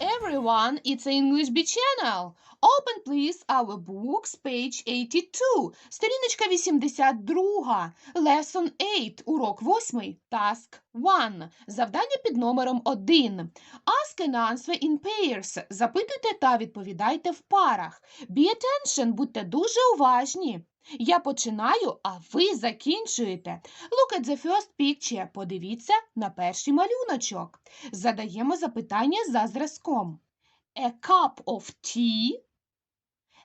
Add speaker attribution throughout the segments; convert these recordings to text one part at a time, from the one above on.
Speaker 1: everyone, it's English B channel. Open please our books, page 82. Сторіночка 82. Lesson 8, урок 8, task 1. Завдання під номером 1. Ask and answer in pairs. Запитуйте та відповідайте в парах. Be attention, будьте дуже уважні. Я починаю, а ви закінчуєте. Look at the first picture. Подивіться на перший малюночок. Задаємо запитання за зразком. A cup of tea.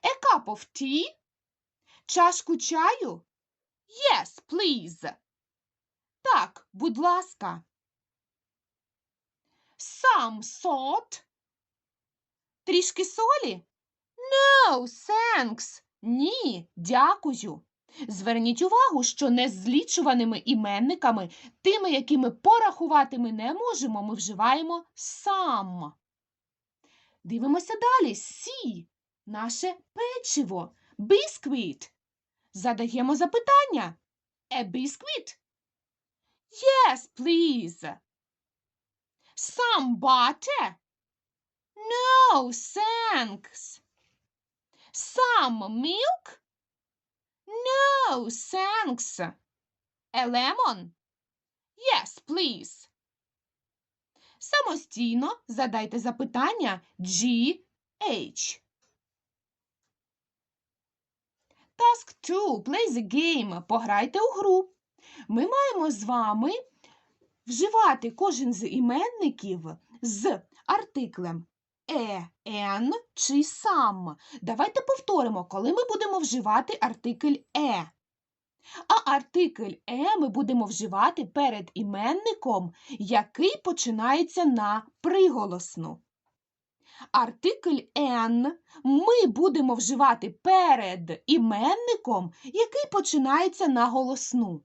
Speaker 1: A cup of tea. Чашку чаю? Yes, please. Так, будь ласка. Some salt. Трішки солі? No, thanks. Ні, дякую. Зверніть увагу, що не злічуваними іменниками, тими, які ми порахувати ми не можемо, ми вживаємо сам. Дивимося далі. Сі. Наше печиво. Бісквіт. Задаємо запитання. A biscuit? Yes, please. Some butter? No, thanks. Some milk? No, thanks. A lemon? Yes, please. Самостійно задайте запитання G, H. Task 2. Play the game. Пограйте у гру. Ми маємо з вами вживати кожен з іменників з артиклем е, ен чи сам. Давайте повторимо, коли ми будемо вживати артикль е. А артикль е ми будемо вживати перед іменником, який починається на приголосну. Артикль «ен» ми будемо вживати перед іменником, який починається на голосну.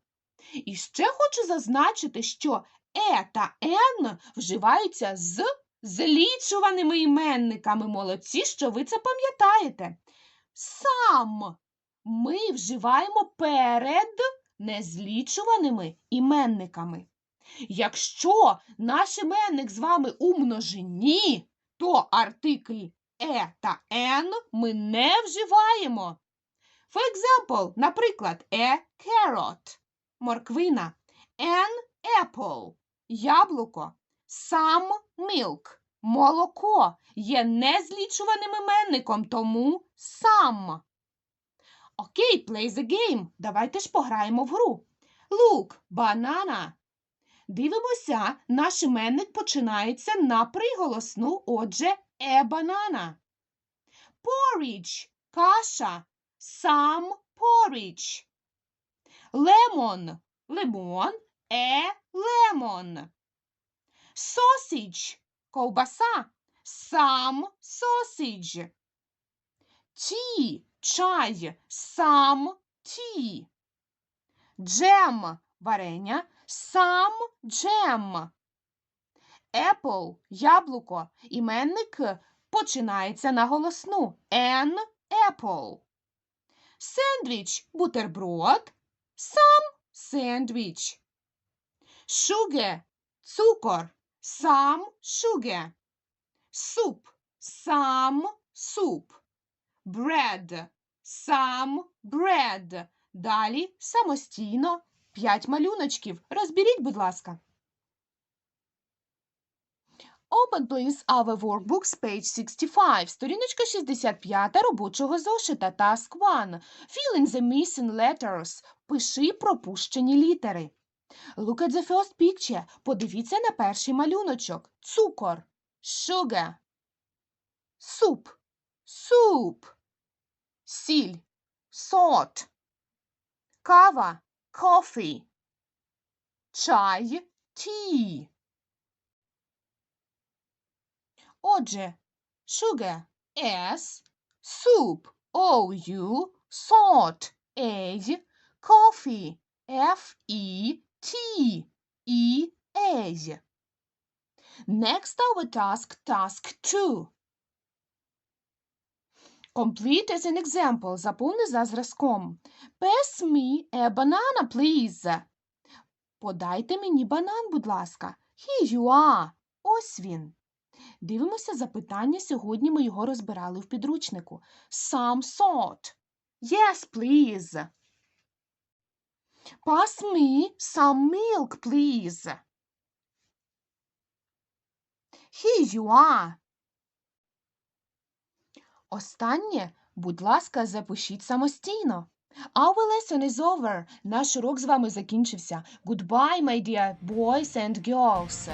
Speaker 1: І ще хочу зазначити, що е та ен вживаються з злічуваними іменниками. Молодці, що ви це пам'ятаєте. Сам ми вживаємо перед незлічуваними іменниками. Якщо наш іменник з вами у множині, то артикль е та ен ми не вживаємо. For example, наприклад, a carrot – морквина, an apple – яблуко, some milk – молоко є незлічуваним іменником, тому сам. Окей, play the game. Давайте ж пограємо в гру. Look, banana. Дивимося, наш іменник починається на приголосну, отже, е банана. Porridge – каша, some porridge. Lemon – лимон, е лемон. Sausage – ковбаса, some sausage. Tea – чай, some tea. Джем – варення, some jam. Apple – яблуко. Іменник починається на голосну. An apple. Сендвіч – бутерброд. Some sandwich. Sugar – цукор. Some sugar. Суп – some soup. Bread – some bread. Далі самостійно П'ять малюночків. Розберіть, будь ласка. Open, please, our workbooks, page 65. Сторіночка 65 робочого зошита. Task 1. Fill in the missing letters. Пиши пропущені літери. Look at the first picture. Подивіться на перший малюночок. Цукор. Sugar. Суп. Soup. Сіль. Salt. Кава coffee, чай, tea. Отже, sugar S, soup O U, salt A, coffee F E T E A. Next our task, task 2. Complete as an example. Заповни за зразком. Pass me a banana, please. Подайте мені банан, будь ласка. Here you are. Ось він. Дивимося запитання. Сьогодні ми його розбирали в підручнику. Some sort. Yes, please. Pass me some milk, please. Here you are. Останнє, будь ласка, запишіть самостійно. Our lesson is over. Наш урок з вами закінчився. Goodbye, my dear boys and girls.